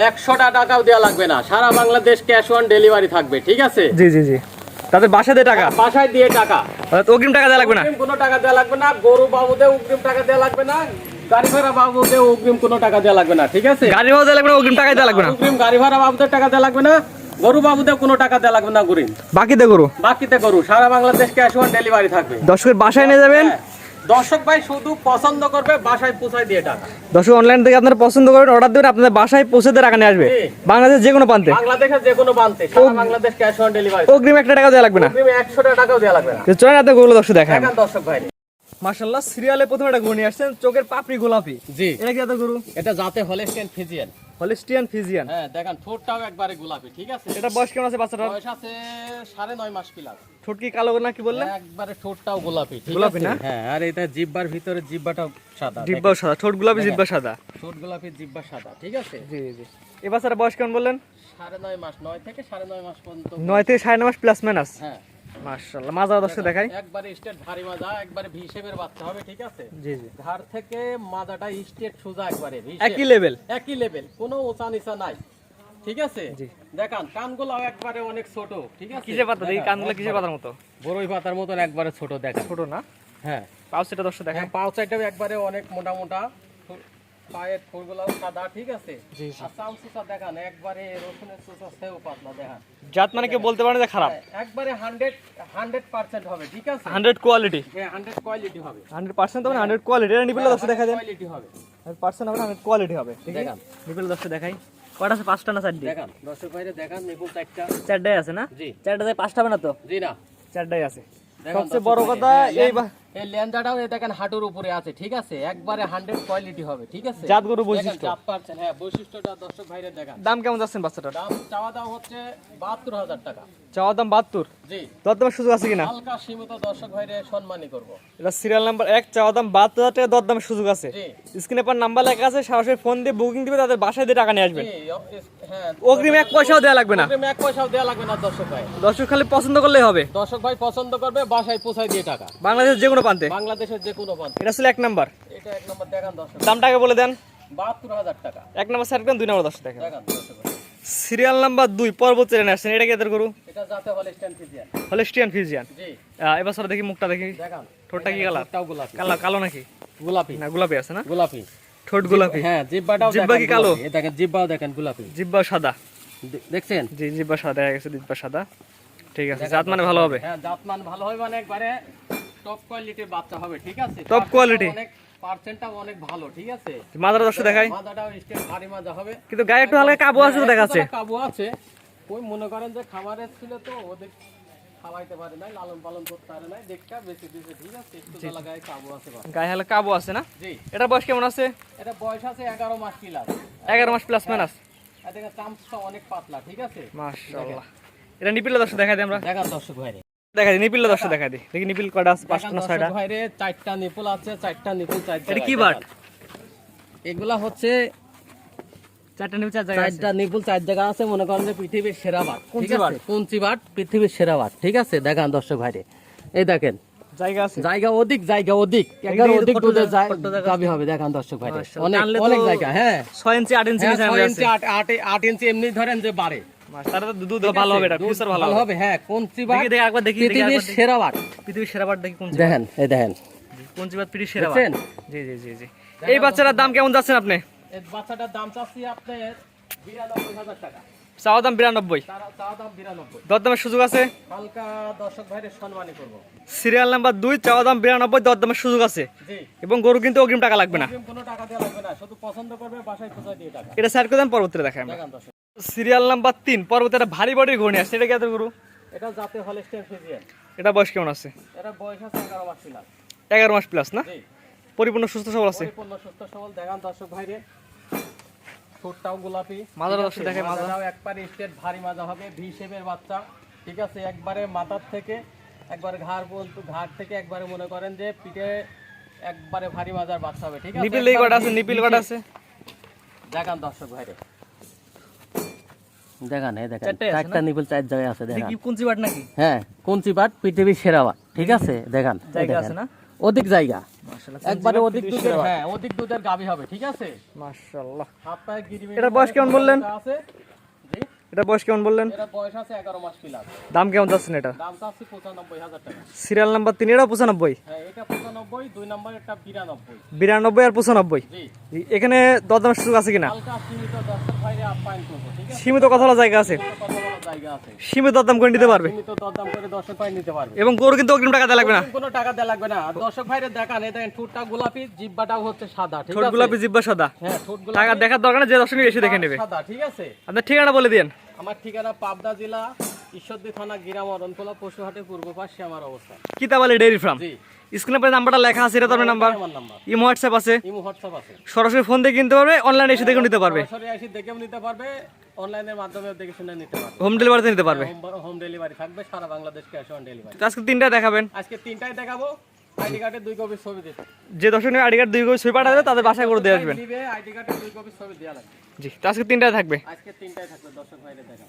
একশোটা টাকাও দেওয়া লাগবে না। সারা বাংলাদেশ ক্যাশ অন ডেলিভারি থাকবে ঠিক আছে? জি জি জি। তাদের বাসা দিয়ে টাকা? বাসায় দিয়ে টাকা। অগ্রিম টাকা দেওয়া লাগবে না? কোনো টাকা দেওয়া লাগবে না গরু বাবুদের অগ্রিম টাকা দেওয়া লাগবে না গাড়ি ভাড়া বাবুদের অগ্রিম কোনো টাকা দেওয়া লাগবে না ঠিক আছে? গাড়ি ভাড়া দেওয়া লাগবে না অগ্রিম টাকা দেওয়া লাগবে না? অগ্রিম গাড়ি ভাড়া বাবুদের টাকা দেওয়া লাগবে না গরু বাবুদের কোনো টাকা দেওয়া লাগবে না গরিব বাকিতে করো বাকিতে গরু সারা বাংলাদেশ ক্যাশ অন ডেলিভারি থাকবে। দর্শকের বাসায় নিয়ে যাবেন। হ্যাঁ, দর্শক ভাই শুধু পছন্দ করবে বাসায় পৌঁছায় দিয়ে টাকা। দর্শক অনলাইন থেকে আপনারা পছন্দ করবেন অর্ডার দেবেন আপনাদের বাসায় পৌঁছে দিয়ে টাকা নিয়ে আসবে। বাংলাদেশ যে কোনো প্রান্তে। বাংলাদেশের যে কোনো প্রান্তে সারা বাংলাদেশ ক্যাশ অন ডেলিভারি অগ্রিম একটা টাকা দেওয়া লাগবে না। অগ্রিম একশো টাকাও দেওয়া লাগবে না। চলেন আপনার গরুগুলো দর্শক দেখান দর্শক ভাই। মার্শাল্লাহ সিরিয়ালে প্রথমে একটা গরু নিয়ে আসছেন চোখের পাপড়ি গোলাপি। জি। এটা কি এত গরু? এটা যাতে হলেস্টেন ফিজিয়ান। Holstein Friesian. হ্যাঁ দেখেন ঠোঁটটাও একবারে গোলাপি ঠিক আছে? এটা বয়স কেমন আছে বাচ্চাটার? বয়স আছে সাড়ে নয় মাস প্লাস ঠোঁট কি কালো না কি বললেন? একবারে ঠোঁটটাও গোলাপি ঠিক গোলাপি না? হ্যাঁ আর এটা জিব্বার ভিতরে জিব্বাটাও সাদা জিব্বা সাদা ঠোঁট গোলাপি জিব্বা সাদা। ঠোঁট গোলাপি জিব্বা সাদা ঠিক আছে? জি জি। এই বাচ্চাটার বয়স কেমন বললেন? সাড়ে নয় মাস নয় থেকে সাড়ে নয় মাস পর্যন্ত। নয় থেকে সাড়ে নয় মাস প্লাস মাইনাস হ্যাঁ। মার্শাল্লাহ মাজা দর্শক দেখাই। একবারে স্টেট ভারী মাজা একবারে ভি শেপের বাচ্চা হবে ঠিক আছে? জি জি। ঘাড় থেকে মাজাটা স্টেট সোজা একবারে। একই লেভেল একই লেভেল কোনো উঁচা নিচা নাই ঠিক আছে? জি। দেখান কানগুলো একবারে অনেক ছোট ঠিক আছে? কিসে পাতা? দেখি কানগুলো কিসে পাতার মতো? বড়ই পাতার মতন একবারে ছোট দেখান। ছোট না? হ্যাঁ। পাও সেটা দর্শক দেখাই হ্যাঁ একবারে অনেক মোটা মোটা। পায়ের ফুলগুলো সাদা ঠিক আছে। আর চাল সুসা দেখান একবারে রসুনের সুসা সেও পাতলা দেখান। জাত মানে কেউ বলতে পারে যে খারাপ? হ্যাঁ, একবারে হান্ড্রেড হান্ড্রেড পার্সেন্ট হবে ঠিক আছে? Hundred quality? হ্যাঁ হান্ড্রেড কোয়ালিটি হবে। হান্ড্রেড পার্সেন্ট তখন হান্ড্রেড কোয়ালিটি এটা নিপিল দর্শক দেখা যায় কোয়ালিটি হবে। হান্ড্রেড পার্সেন্ট হবে হান্ড্রেড কোয়ালিটি হবে ঠিক আছে? দেখান। নিপিল দর্শক দেখাই। কটা আছে? পাঁচটা না চারটি? দেখান দর্শক ভাইরে দেখান নিপুল চারটা। চারটাই আছে না? জি। চারটাতে পাঁচটা হবে না তো? জি না। চারটাই আছে। সবচেয়ে বড় কথা হ্যাঁ, এই ল্যান- বা- এই লেন্দাটাও এই দেখেন হাঁটুর উপরে আছে ঠিক আছে? একবারে হান্ড্রেড কোয়ালিটি হবে ঠিক আছে? জাত গরু বৈশিষ্ট্য। জাত পাচ্ছেন হ্যাঁ বৈশিষ্ট্যটা দর্শক ভাইরে দেখান। দাম কেমন যাচ্ছেন বাচ্চাটার? দাম চাওয়া দাম হচ্ছে বাহাত্তর হাজার টাকা। চাওয়ার দাম বাহাত্তর? জি। দরদামের সুযোগ আছে কিনা? হালকা সীমিত দর্শক ভাইরে সম্মানই করব। এটা সিরিয়াল নাম্বার এক চাওয়া দাম বাহাত্তর হাজার টাকা দরদামের সুযোগ আছে। স্ক্রিনে পর নাম্বার লেখা আছে সরাসরি ফোন দিয়ে বুকিং দিবে তাদের বাসায় দিয়ে টাকা নিয়ে আসবেন হ্যাঁ। অগ্রিম এক পয়সাও দেওয়া লাগবে না। অগ্রিম এক পয়সাও দেওয়া লাগবে না দর্শক ভাই। দর্শক খালি পছন্দ করলেই হবে। দর্শক ভাই পছন্দ করবে বাসায় পৌঁছায় দিয়ে টাকা। বাংলাদেশের যে কোনো প্রান্তে? বাংলাদেশের যে কোনো প্রান্তে। এটা ছিল এক নাম্বার। এটা এক নম্বর দেখান দর্শক। দামটা আগে বলে দেন। বাহাত্তর হাজার টাকা। এক নাম্বার দুই নাম্বার দর্শক দেখেন সিরিয়াল নাম্বার দুই পর্বত আসছেন এটা কি এদের গরু এটা যাতে হলে স্ট্যান্ড ফিজিয়ান। Holstein Friesian. জি। এবার স্যার দেখি মুখটা দেখি। দেখান। ঠোঁটটা কি কালার? গোলাপি। কালো কালো নাকি? গোলাপি। না গোলাপি আছে না? গোলাপি। ঠোঁট গোলাপি। হ্যাঁ জিব্বাটাও জিহ্বা কি কালো? দেখেন জিব্বাও দেখেন গোলাপি। জিব্বা সাদা। দেখছেন? জি জিব্বা সাদা দেখা গেছে জিব্বা সাদা। ঠিক আছে জাত মানে ভালো হবে। হ্যাঁ জাতমান ভালো হবে মানে একবারে টপ কোয়ালিটির বাচ্চা হবে ঠিক আছে? Top quality? অনেক পার্সেন্টটাও অনেক ভালো ঠিক আছে? মাদার দর্শক দেখাই। স্টেট ভারী মাজা হবে। কিন্তু গায়ে একটু হালকা কাবু আছে দেখাচ্ছে। কাবু আছে। ওই মনে করেন যে খাবারের ছিল তো ওদের খাওয়াইতে পারে লালন পালন করতে পারে দেখটা বেশি দিয়েছে ঠিক আছে? একটু লাগায় কাবু আছে গায়ে হালকা কাবু আছে না? জি। এটার বয়স কেমন আছে? এটা বয়স আছে এগারো মাস প্লাস এগারো মাস প্লাস মাইনাস দেখেন চামচটা অনেক পাতলা ঠিক আছে? মাশাআল্লাহ। এটা নিপিল দর্শক দেখা দিই আমরা। দেখান দর্শক ভাইরে দেখা দিই নিপিল দর্শক দেখা দিই দেখি নিপিল কটা আছে পাঁচটা না ছয়টা? ভাইরে চারটা নিপুল আছে চারটা নিপুল চারটা এটা কি বাট? এগুলা হচ্ছে চারটা নিপিল চার জায়গায় চারটা নিপুল চার জায়গা আছে মনে করেন যে পৃথিবীর সেরা বাট কোনচি বাট? কোনচি বাট পৃথিবীর সেরা বাট ঠিক আছে? দেখান দর্শক ভাইরে। এই দেখেন। জায়গা আছে। জায়গা অধিক জায়গা অধিক। একবার হবে দেখান দর্শক অনেক অনেক জায়গা হ্যাঁ। ইঞ্চি আট ইঞ্চি হ্যাঁ, ইঞ্চি এমনি ধরেন যে বাড়ে। তারা তো দুধ ভালো হবে এটা ফিউচার ভালো হবে। হবে হ্যাঁ কোনচি বাট দেখি দেখি একবার দেখি দেখি পৃথিবীর সেরা বাট পৃথিবীর সেরা বার দেখি কোন দেখেন এই দেখেন। কোন চিবাত পৃথিবীর সেরা বার? জি জি জি জি। এই বাচ্চাটার দাম কেমন যাচ্ছেন আপনি? এই বাচ্চাটার দাম চাচ্ছি আপনার বিরানব্বই হাজার টাকা। চাওয়া দাম বিরানব্বই। দরদামের সুযোগ আছে? সিরিয়াল নাম্বার দুই চাওয়া দাম বিরানব্বই দরদামের সুযোগ আছে। এবং গরু কিন্তু অগ্রিম টাকা লাগবে না। অগ্রিম কোনো টাকা দেওয়া লাগবে না শুধু পছন্দ করবে বাসায় খোঁজা দিয়ে টাকা। এটা সাইড করে দেন পরবর্তীতে দর্শক। সিরিয়াল নাম্বার তিন পরবর্তী একটা ভারী বডির ঘূর্ণি আসছে। এটা কি এত গরু? এটা যাতে হলেস্টেন ফিজিয়ান। এটা বয়স কেমন আছে? এটা বয়স আছে এগারো মাস ছিলাম এগারো মাস প্লাস না? পরিপূর্ণ সুস্থ সবল আছে? পরিপূর্ণ সুস্থ সবল দেখান দর্শক ভাইরে। ঠোঁটটাও গোলাপি। ঠিক দর্শক? দেখায়, মাজা। মাজাটাও একবারে স্টেট ভারী মাজা হবে ভি শেপের বাচ্চা। ঠিক আছে একবারে মাথার থেকে একবার ঘাড় বলতো ঘাড় থেকে একবারে মনে করেন যে পিঠে একবারে ভারী মাজার বাচ্চা হবে ঠিক আছে? নিপিল কটা আছে? নিপিল কটা আছে? দেখান দর্শক ভাইরে। দেখান এই দেখেন চারটা নিপল চার জায়গায় আছে দেখেন কি কুঞ্চি বাট নাকি? হ্যাঁ বাট পৃথিবীর সেরা বাট ঠিক আছে? দেখান জায়গা আছে না? অধিক জায়গা। একবারে অধিক দুধের হ্যাঁ অধিক দুধের গাবি হবে ঠিক আছে? মাশাআল্লাহ। সপ্তাহে গিরিবে এটা বয়স কেমন বললেন? আছে এটা বয়স কেমন বললেন? দাম কেমন যাচ্ছেন এটা? সিরিয়াল নাম্বার তিন এটা পঁচানব্বই? হ্যাঁ এটা পঁচানব্বই দুই নম্বর বিরানব্বই। বিরানব্বই আর পঁচানব্বই? এখানে দরদামের সুযোগ আছে কিনা? সীমিত কথা জায়গা আছে। জায়গা আছে। সীমিত দরদাম করে নিতে পারবে। সীমিত দরদাম করে দর্শক ভাই নিতে পারবে। এবং গরু কিন্তু অগ্রিম টাকা দেওয়া লাগবে না। কোনো টাকা দেওয়া লাগবে না। দর্শক ভাইরে দেখান এই দেখেন ঠোঁটটা গোলাপি জিব্বাটাও হচ্ছে সাদা ঠিক ঠোঁট গোলাপি জিব্বা সাদা। হ্যাঁ ঠোঁট টাকা দেখার দরকার নেই, যে দর্শনী এসে দেখে নেবে। সাদা ঠিক আছে? আপনার ঠিকানা বলে দিন আমার ঠিকানা পাবদা জেলা ঈশ্বরদী থানা গিরাম অরণখোলা পশুহাটের পূর্ব পাশে আমার অবস্থান কিতাবালি ডেইরি ফার্ম। জি। স্ক্রিনে পরে নাম্বারটা লেখা আছে এটা নাম্বার। ইমো হোয়াটসঅ্যাপ আছে। ইমো হোয়াটসঅ্যাপ আছে। সরাসরি ফোন দিয়ে কিনতে পারবে অনলাইনে এসে দেখে নিতে পারবে। সরাসরি এসে দেখেও নিতে পারবে। অনলাইনের মাধ্যমে দেখে শুনে নিতে পারবে। হোম ডেলিভারিতে নিতে পারবে? হোম ডেলিভারি থাকবে সারা বাংলাদেশ ক্যাশ অন ডেলিভারি আজকে তিনটা দেখাবেন? আজকে তিনটাই দেখাবো আইডি কার্ডের দুই কপি ছবি দিতে যে দর্শনীয় আইডি কার্ড দুই কপি ছবি পাঠাবে তাদের বাসায় করে দিয়ে আসবেন। আইডি কার্ডের দুই কপি ছবি দেওয়া লাগবে। জি আজকে তিনটায় থাকবে? আজকে তিনটায় থাকবে দর্শক ভাইরে দেখা